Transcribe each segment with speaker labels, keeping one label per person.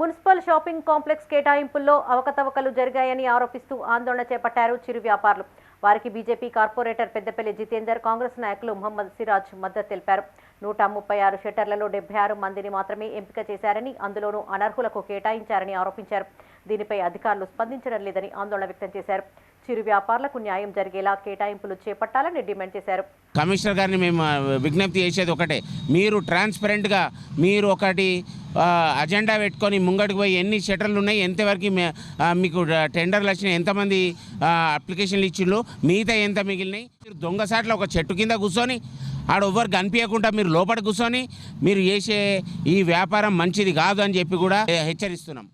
Speaker 1: Municipal shopping complex కేటాయింపుల్లో అవకతవకలు జరిగాయని ఆరోపిస్తూ ఆందోళన చేపట్టారు చిరు వ్యాపారులు. వారికి బీజేపీ కార్పొరేటర్ పెద్దపల్లి జితేందర్ కాంగ్రెస్ నాయకులు ముహమ్మద్ సిరాజ్ మద్దతు తెలిపారు. నూట ముప్పై ఆరు షెటర్లలో డెబ్బై ఆరు మందిని మాత్రమే ఎంపిక చేశారని అందులోనూ అనర్హులకు కేటాయించారని ఆరోపించారు. దీనిపై అధికారులు స్పందించడం లేదని ఆందోళన వ్యక్తం చేశారు. చిరు వ్యాపారులకు న్యాయం జరిగేలా కేటాయింపులు చేపట్టాలని డిమాండ్ చేశారు.
Speaker 2: కమిషనర్ గారిని మేము విజ్ఞప్తి చేసేది ఒకటే. మీరు ట్రాన్స్పరెంట్గా మీరు ఒకటి అజెండా పెట్టుకొని ముంగడికి పోయి ఎన్ని షటర్లు ఉన్నాయి ఎంతవరకు మీకు టెండర్లు వచ్చినాయి ఎంతమంది అప్లికేషన్లు ఇచ్చిండ్రు మిగతా ఎంత మిగిలినాయి? మీరు దొంగసాట్ల ఒక చెట్టు కింద కూర్చొని ఆడ ఎవ్వరు కనిపించకుండా మీరు లోపల కూర్చొని మీరు చేసే ఈ వ్యాపారం మంచిది కాదు అని చెప్పి కూడా హెచ్చరిస్తున్నాం.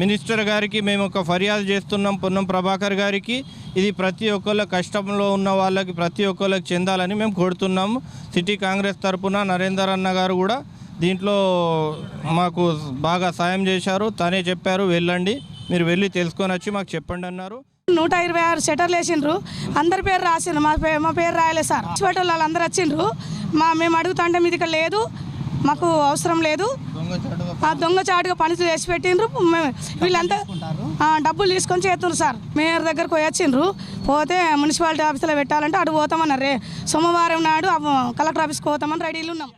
Speaker 3: మినిస్టర్ గారికి మేము ఒక ఫిర్యాదు చేస్తున్నాం పొన్నం ప్రభాకర్ గారికి. ఇది ప్రతి ఒక్కళ్ళ కష్టంలో ఉన్న వాళ్ళకి ప్రతి ఒక్కళ్ళకి చెందాలని మేము కోరుతున్నాము. సిటీ కాంగ్రెస్ తరపున నరేందర్ అన్న గారు కూడా దీంట్లో మాకు బాగా సాయం చేశారు. తనే చెప్పారు వెళ్ళండి. మీరు వెళ్ళి తెలుసుకొని వచ్చి మాకు చెప్పండి అన్నారు.
Speaker 4: నూట ఇరవై ఆరు షటర్లు వేసిండ్రు. అందరి పేరు రాసిండ్రు. మా పేరు మా పేరు రాయలేదు సార్. హాస్పిటల్ వాళ్ళందరూ వచ్చిండ్రు. మా మేము అడుగుతుంటే మీది ఇక్కడ లేదు. మాకు అవసరం లేదు. ఆ దొంగ చాటుగా పనులు చేసి పెట్టిండ్రు వీళ్ళంతా డబ్బులు తీసుకొని చేస్తుండ్రు సార్. మేయర్ దగ్గరకు వచ్చిండ్రు. పోతే మున్సిపాలిటీ ఆఫీసులో పెట్టాలంటే అటు పోతామన్నారు. రే సోమవారం నాడు కలెక్టర్ ఆఫీస్కి పోతామని రెడీలు ఉన్నాం.